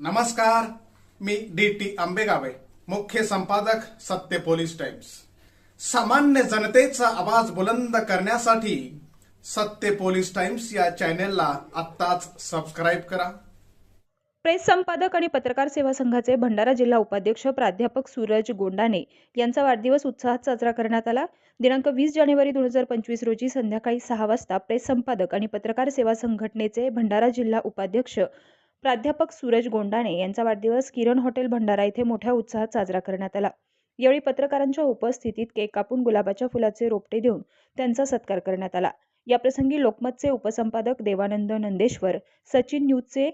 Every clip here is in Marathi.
नमस्कार मी डी टी आंबेगावे मुख्य संपादक सत्य पोलीस टाइम्स. सामान्य जनतेचा आवाज बुलंद करण्यासाठी सत्य पोलीस टाइम्स या चॅनेलला आत्ताच सबस्क्राईब करा. प्रेस संपादक आणि पत्रकार सेवा संघाचे भंडारा जिल्हा उपाध्यक्ष प्राध्यापक सूरज गोंडाने यांचा वाढदिवस उत्साहात साजरा करण्यात आला. दिनांक वीस जानेवारी दोन हजार पंचवीस रोजी संध्याकाळी सहा वाजता प्रेस संपादक आणि पत्रकार सेवा संघटनेचे भंडारा जिल्हा उपाध्यक्ष प्राध्यापक सूरज गोंडाणे यांचा वाढदिवस किरण हॉटेल भंडारा येथे मोठ्या उत्साहात साजरा करण्यात आला. यावेळी पत्रकारांच्या उपस्थितीत केक कापून गुलाबाच्या फुलाचे रोपटे देऊन त्यांचा सत्कार करण्यात आला. याप्रसंगी लोकमतचे उपसंपादक देवानंद नंदेश्वर सचिन न्यूजचे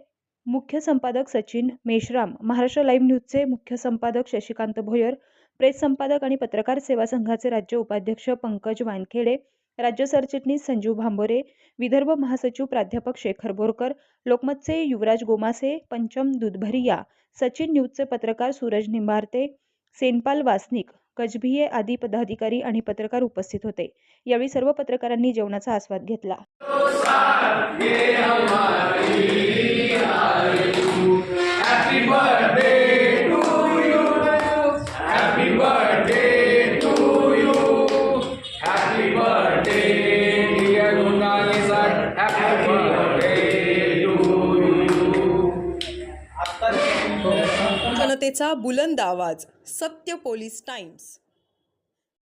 मुख्य संपादक सचिन मेश्राम महाराष्ट्र लाईव्ह न्यूजचे मुख्य संपादक शशिकांत भोयर प्रेस संपादक आणि पत्रकार सेवा संघाचे राज्य उपाध्यक्ष पंकज वानखेडे राज्य सरचिटणीस संजीव भांबोरे विदर्भ महासचिव प्राध्यापक शेखर बोरकर लोकमतचे युवराज गोमासे पंचम दुधभरिया सचिन न्यूजचे पत्रकार सूरज निंबारते सेनपाल वासनिक कजभिये आदी पदाधिकारी आणि पत्रकार उपस्थित होते. यावेळी सर्व पत्रकारांनी जेवणाचा आस्वाद घेतला. जनतेचा बुलंद आवाज सत्य पोलीस टाइम्स.